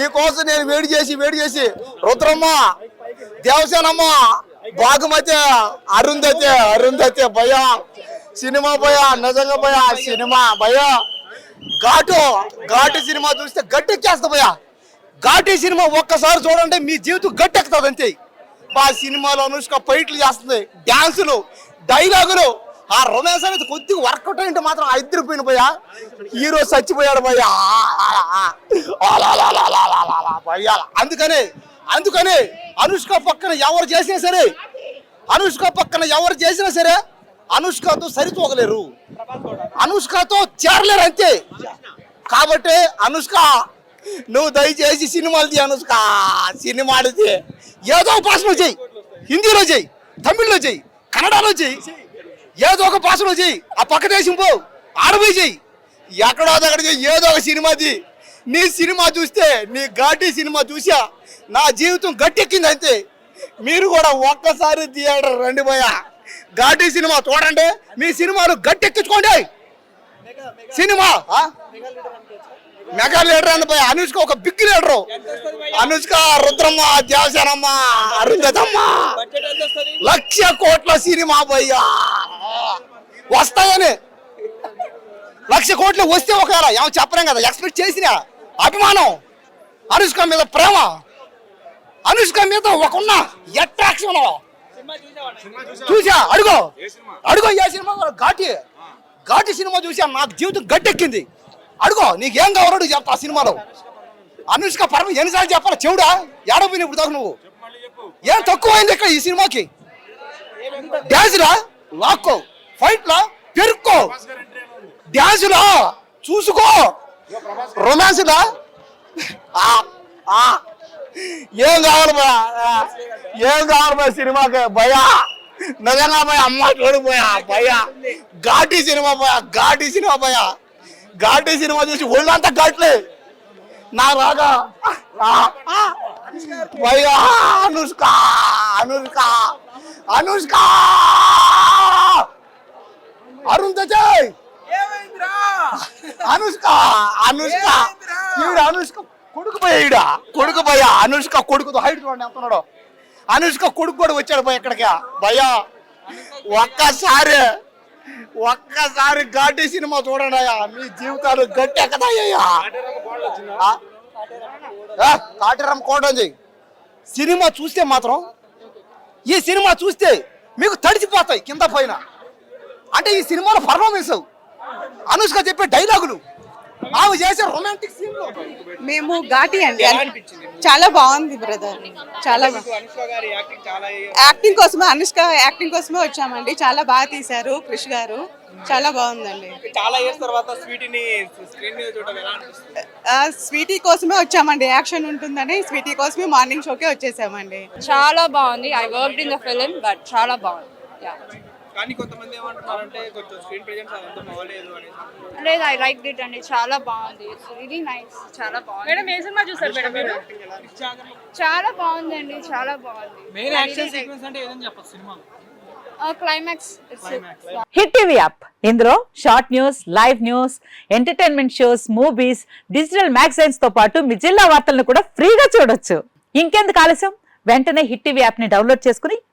నీకోసం నేను వేడి చేసి వేడి చేసి. రుద్రమ్మ దేవసేనమ్మ బాగుమతి అరుంధతి అరుంధతి భయ సినిమా భయ నిజంగా భయ సినిమా భయ. ఘాటు ఘాటు సినిమా చూస్తే గట్టెక్కేస్తా భయ. ఘాటు సినిమా ఒక్కసారి చూడండి మీ జీవితం గట్టెక్కుతుంది అంతే. మా సినిమాలో అనుష్క పైట్లు చేస్తుంది. డ్యాన్సులు డైలాగులు ఆ రొమాన్స్ అనేది కొద్దిగా వర్కౌట్ అయింటే మాత్రం ఆ ఇద్దరు పోయిన పోయా హీరో చచ్చిపోయాడు భయ్యా. భయ్యా. అందుకనే అందుకని అనుష్క పక్కన ఎవరు చేసినా సరే అనుష్క పక్కన ఎవరు చేసినా సరే అనుష్కతో సరితూగలేరు అనుష్కతో చేరలేరు అంతే. కాబట్టి అనుష్క నువ్వు దయచేసి సినిమాలు తీ అనుష్క. సినిమాలు తీ ఏదో ఉపాసన భాషలో చెయ్యి హిందీలో చెయ్యి తమిళ్ళో చెయ్యి కన్నడలో చెయ్యి ఏదో ఒక భాషలో చెయ్యి. ఆ పక్క దేశం పో. ఆడపోయి చెయ్యి. ఎక్కడో దగ్గర చెయ్యి. ఏదో ఒక సినిమా తీ నీ సినిమా చూస్తే నీ ఘాటి సినిమా చూసా నా జీవితం గట్టెక్కింది అంతే. మీరు కూడా ఒక్కసారి థియేటర్ రండి పోయా ఘాటి సినిమా చూడండి. మీ సినిమాలు గట్టెక్కించుకోండి. సినిమా ఆ? మెగా లీడర్ అని పోయి అనుష్క ఒక బిగ్ లీడరు. అనుష్క రుద్రమ్మ దేవసేనమ్మ అరుంధతమ్మ. లక్ష కోట్ల సినిమా పోయ్యా వస్తాయని. లక్ష కోట్లు వస్తే ఒకవేళ ఏమో చెప్పలేం కదా ఎక్స్పెక్ట్ చేసిన అభిమానం అనుష్క మీద ప్రేమ. అనుష్క మీద ఒకన్న అట్రాక్షన్ చూసా అడుగో. అడుగో ఏ సినిమా? కూడా ఘాటి. ఘాటి సినిమా చూసా నాకు జీవితం గట్టెక్కింది. అడుగో నీకేం కావాలో చెప్తా ఆ సినిమాలో. అనుష్క పరమ ఎన్నిసార్లు చెప్పాలి? చెవుడా? ఏడపోయిన ఇప్పుడు దాకా నువ్వు. ఏం తక్కువైంది ఇక్కడ ఈ సినిమాకి? డ్యాన్స్లా లాక్కో ఫైట్లా పెరుక్కో డ్యాన్స్లా చూసుకో. రొమాన్స్లా. ఆ, ఏం కావాలి బా? ఏం కావాలి బా సినిమాకి? భయా నిజంగా భయ అమ్మ చూడిపోయా భయా భయ ఘాటి సినిమా భయ ఘాటి సినిమా భయా ఘాటి సినిమా చూసి ఒళ్ళంతా ఘాట్లే. నా రాగా భయా ఆ. భయ అనుష్క అనుష్క అనుష్క. అరుంధతి! అనుష్క అనుష్క. ఈవిడ అనుష్క కొడుకు పోయాడ కొడుకు పోయా. అనుష్క కొడుకుతో హైట్ చూడండి అనుష్క కొడుకు కూడా వచ్చాడు పోయి ఎక్కడికి? భయ్యా ఒక్కసారి ఒక్కసారి ఘాటి సినిమా చూడండి అయ్యా. మీ జీవితాలు గట్టి ఎక్కదాయ్యా కాటిరం కోటంజీ సినిమా చూస్తే మాత్రం ఈ సినిమా చూస్తే మీకు తడిచిపోతాయి కింద పైన. అంటే ఈ సినిమాలో పర్ఫార్మెన్స్ అనుష్క చెప్పే డైలాగులు ఆమె చేసే రొమాంటిక్ సీన్లు మేము ఘాటి అండి. చాలా బాగుంది బ్రదర్ చాలా బా- అనుష్క గారి యాక్టింగ్ చాలా యాక్టింగ్ కోసమే అనుష్క యాక్టింగ్ కోసమే వచ్చామండి. చాలా బాగా తీశారు క్రిష్ గారు. చాలా బాగుందండి. చాలా ఇయర్స్ తర్వాత స్వీటీని స్క్రీన్ మీద చూడడం ఎలా స్వీటీ కోసమే వచ్చామండి. యాక్షన్ ఉంటుందని స్వీటీ కోసమే మార్నింగ్ షోకే వచ్చేసామండి. చాలా బాగుంది. I worked in the film but చాలా బాగుంది. కానీ కొంతమంది ఏమంటున్నారంటే కొంచెం స్క్రీన్ ప్రెజెన్స్ అదంతా బాగలేదు అని లేదు ఐ లైక్ ఇట్ అండి. చాలా బాగుంది. ఇట్స్ రియలీ నైస్ చాలా బాగుంది. మేడం ఏ సినిమా చూసారు మేడం మీరు? చాలా బాగుందండి. చాలా బాగుంది. మెయిన్ యాక్షన్ సీక్వెన్స్ అంటే ఏదని చెప్పచ్చు cinema. Climax hit TV app. ఇందులో short news live news entertainment shows movies digital మ్యాగజైన్స్తో పాటు మీ జిల్లా వార్తలను కూడా ఫ్రీగా చూడొచ్చు. ఇంకెందుకు ఆలస్యం? వెంటనే హిట్ టీవీ యాప్ని డౌన్లోడ్ చేసుకుని